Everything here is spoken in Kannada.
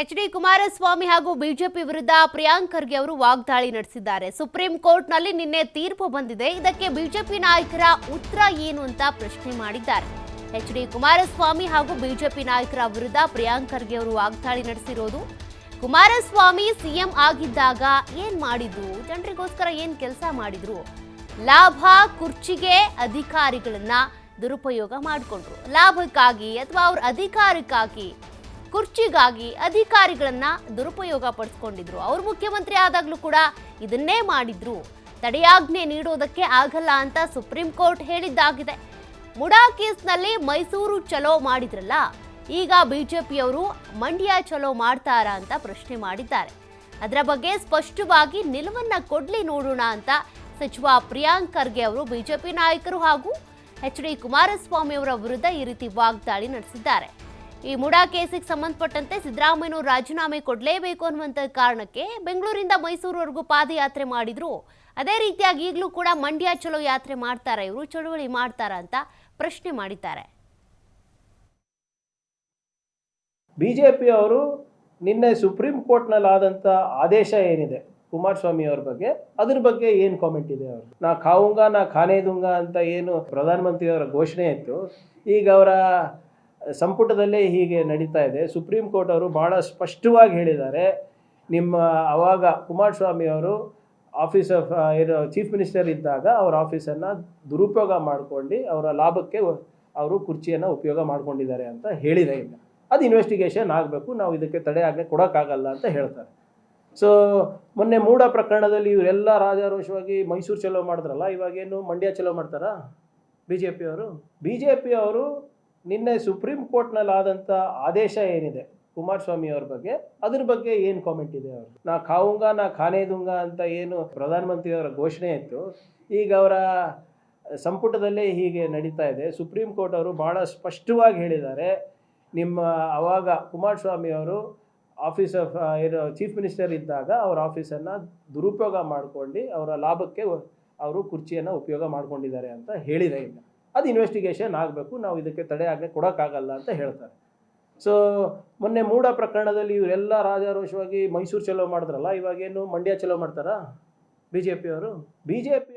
ಎಚ್ ಡಿ ಕುಮಾರಸ್ವಾಮಿ ಹಾಗೂ ಬಿಜೆಪಿ ವಿರುದ್ಧ ಪ್ರಿಯಾಂಕ್ ಖರ್ಗೆ ಅವರು ವಾಗ್ದಾಳಿ ನಡೆಸಿದ್ದಾರೆ. ಸುಪ್ರೀಂ ಕೋರ್ಟ್ನಲ್ಲಿ ನಿನ್ನೆ ತೀರ್ಪು ಬಂದಿದೆ. ಇದಕ್ಕೆ ಬಿಜೆಪಿ ನಾಯಕರ ಉತ್ತರ ಏನು ಅಂತ ಪ್ರಶ್ನೆ ಮಾಡಿದ್ದಾರೆ. ಎಚ್ ಡಿ ಕುಮಾರಸ್ವಾಮಿ ಹಾಗೂ ಬಿಜೆಪಿ ನಾಯಕರ ವಿರುದ್ಧ ಪ್ರಿಯಾಂಕ್ ಖರ್ಗೆ ಅವರು ವಾಗ್ದಾಳಿ ನಡೆಸಿರೋದು. ಕುಮಾರಸ್ವಾಮಿ ಸಿಎಂ ಆಗಿದ್ದಾಗ ಏನ್ ಮಾಡಿದ್ರು? ಜನರಿಗೋಸ್ಕರ ಏನ್ ಕೆಲಸ ಮಾಡಿದ್ರು? ಲಾಭ, ಕುರ್ಚಿಗೆ ಅಧಿಕಾರಿಗಳನ್ನ ದುರುಪಯೋಗ ಮಾಡಿಕೊಂಡ್ರು. ಲಾಭಕ್ಕಾಗಿ ಅಥವಾ ಅವ್ರ ಅಧಿಕಾರಕ್ಕಾಗಿ ಕುರ್ಚಿಗಾಗಿ ಅಧಿಕಾರಿಗಳನ್ನ ದುರುಪಯೋಗ ಪಡಿಸ್ಕೊಂಡಿದ್ರು. ಅವರು ಮುಖ್ಯಮಂತ್ರಿ ಆದಾಗ್ಲೂ ಕೂಡ ಇದನ್ನೇ ಮಾಡಿದ್ರು. ತಡೆಯಾಜ್ಞೆ ನೀಡೋದಕ್ಕೆ ಆಗಲ್ಲ ಅಂತ ಸುಪ್ರೀಂ ಕೋರ್ಟ್ ಹೇಳಿದ್ದಾಗಿದೆ. ಮುಡಾ ಕೇಸ್ನಲ್ಲಿ ಮೈಸೂರು ಚಲೋ ಮಾಡಿದ್ರಲ್ಲ, ಈಗ ಬಿಜೆಪಿಯವರು ಮಂಡ್ಯ ಚಲೋ ಮಾಡ್ತಾರಾ ಅಂತ ಪ್ರಶ್ನೆ ಮಾಡಿದ್ದಾರೆ. ಅದರ ಬಗ್ಗೆ ಸ್ಪಷ್ಟವಾಗಿ ನಿಲುವನ್ನ ಕೊಡ್ಲಿ ನೋಡೋಣ ಅಂತ ಸಚಿವ ಪ್ರಿಯಾಂಕ್ ಖರ್ಗೆ ಅವರು ಬಿಜೆಪಿ ನಾಯಕರು ಹಾಗೂ ಎಚ್ ಡಿ ಕುಮಾರಸ್ವಾಮಿ ಅವರ ವಿರುದ್ಧ ಈ ರೀತಿ ವಾಗ್ದಾಳಿ ನಡೆಸಿದ್ದಾರೆ. ಈ ಮುಡಾ ಕೇಸಿಗೆ ಸಂಬಂಧಪಟ್ಟಂತೆ ಸಿದ್ದರಾಮಯ್ಯನವರು ರಾಜೀನಾಮೆ ಕೊಡಲೇಬೇಕು ಅನ್ನುವಂಥ ಕಾರಣಕ್ಕೆ ಬೆಂಗಳೂರಿಂದ ಮೈಸೂರುವರೆಗೂ ಪಾದಯಾತ್ರೆ ಮಾಡಿದ್ರು. ಅದೇ ರೀತಿಯಾಗಿ ಈಗಲೂ ಕೂಡ ಮಂಡ್ಯ ಚಲೋ ಯಾತ್ರೆ ಮಾಡ್ತಾರೆ, ಇವರು ಚಳುವಳಿ ಮಾಡ್ತಾರ ಅಂತ ಪ್ರಶ್ನೆ ಮಾಡಿದ್ದಾರೆ. ಬಿಜೆಪಿ ಅವರು ಪಿಯವರು ನಿನ್ನೆ ಸುಪ್ರೀಂ ಕೋರ್ಟ್ನಲ್ಲಿ ಆದಂಥ ಆದೇಶ ಏನಿದೆ ಕುಮಾರಸ್ವಾಮಿ ಅವ್ರ ಬಗ್ಗೆ, ಅದ್ರ ಬಗ್ಗೆ ಏನು ಕಾಮೆಂಟ್ ಇದೆ ಅವರು ನಾ ಖಾವುಂಗ, ನಾ ಖಾನೇದುಂಗ ಅಂತ ಏನು ಪ್ರಧಾನಮಂತ್ರಿಯವರ ಘೋಷಣೆ ಇತ್ತು, ಈಗ ಅವರ ಸಂಪುಟದಲ್ಲೇ ಹೀಗೆ ನಡೀತಾ ಇದೆ. ಸುಪ್ರೀಂ ಕೋರ್ಟ್ ಅವರು ಭಾಳ ಸ್ಪಷ್ಟವಾಗಿ ಹೇಳಿದ್ದಾರೆ. ನಿಮ್ಮ ಅವಾಗ ಕುಮಾರಸ್ವಾಮಿ ಅವರು ಆಫೀಸ್ ಆಫ್ ಏನು, ಚೀಫ್ ಮಿನಿಸ್ಟರ್ ಇದ್ದಾಗ ಅವ್ರ ಆಫೀಸನ್ನು ದುರುಪಯೋಗ ಮಾಡ್ಕೊಂಡು ಅವರ ಲಾಭಕ್ಕೆ ಅವರು ಕುರ್ಚಿಯನ್ನು ಉಪಯೋಗ ಮಾಡ್ಕೊಂಡಿದ್ದಾರೆ ಅಂತ ಹೇಳಿದೆ ಇಲ್ಲ ಅದು ಇನ್ವೆಸ್ಟಿಗೇಷನ್ ಆಗಬೇಕು. ನಾವು ಇದಕ್ಕೆ ತಡೆ ಆಗಲಿ ಕೊಡೋಕ್ಕಾಗಲ್ಲ ಅಂತ ಹೇಳ್ತಾರೆ. ಸೊ ಮೊನ್ನೆ ಮೂಡ ಪ್ರಕರಣದಲ್ಲಿ ಇವರೆಲ್ಲ ರಾಜಾರೋಷವಾಗಿ ಮೈಸೂರು ಚಲೋ ಮಾಡಿದ್ರಲ್ಲ ಇವಾಗೇನು ಮಂಡ್ಯ ಚಲೋ ಮಾಡ್ತಾರಾ? ಬಿ ಜೆ ಪಿಯವರು ಬಿ ಜೆ ಪಿಯವರು ನಿನ್ನೆ ಸುಪ್ರೀಂ ಕೋರ್ಟ್ನಲ್ಲಿ ಆದಂಥ ಆದೇಶ ಏನಿದೆ ಕುಮಾರಸ್ವಾಮಿ ಅವ್ರ ಬಗ್ಗೆ, ಅದ್ರ ಬಗ್ಗೆ ಏನು ಕಾಮೆಂಟ್ ಇದೆ ಅವರು ನಾ ಖಾವುಂಗ, ನಾ ಖಾನೆ ದುಂಗ ಅಂತ ಏನು ಪ್ರಧಾನಮಂತ್ರಿಯವರ ಘೋಷಣೆ ಇತ್ತು. ಈಗ ಅವರ ಸಂಪುಟದಲ್ಲೇ ಹೀಗೆ ನಡೀತಾ ಇದೆ. ಸುಪ್ರೀಂ ಕೋರ್ಟ್ ಅವರು ಭಾಳ ಸ್ಪಷ್ಟವಾಗಿ ಹೇಳಿದ್ದಾರೆ. ನಿಮ್ಮ ಅವಾಗ ಕುಮಾರಸ್ವಾಮಿ ಅವರು ಆಫೀಸ್ ಆಫ್ ಏನು ಚೀಫ್ ಮಿನಿಸ್ಟರ್ ಇದ್ದಾಗ ಅವ್ರ ಆಫೀಸನ್ನು ದುರುಪಯೋಗ ಮಾಡ್ಕೊಂಡು ಅವರ ಲಾಭಕ್ಕೆ ಅವರು ಕುರ್ಚಿಯನ್ನು ಉಪಯೋಗ ಮಾಡ್ಕೊಂಡಿದ್ದಾರೆ ಅಂತ ಹೇಳಿದೆ ಈಗ ಅದು ಇನ್ವೆಸ್ಟಿಗೇಷನ್ ಆಗಬೇಕು, ನಾವು ಇದಕ್ಕೆ ತಡೆ ಆಜ್ಞೆ ಕೊಡೋಕ್ಕಾಗಲ್ಲ ಅಂತ ಹೇಳ್ತಾರೆ. ಸೊ ಮೊನ್ನೆ ಮೂಡ ಪ್ರಕರಣದಲ್ಲಿ ಇವರೆಲ್ಲ ರಾಜಾರೋಷವಾಗಿ ಮೈಸೂರು ಚಲೋ ಮಾಡಿದ್ರಲ್ಲ, ಇವಾಗೇನು ಮಂಡ್ಯ ಚಲೋ ಮಾಡ್ತಾರಾ? ಬಿ ಜೆ ಪಿಯವರು ಬಿ ಜೆ ಪಿ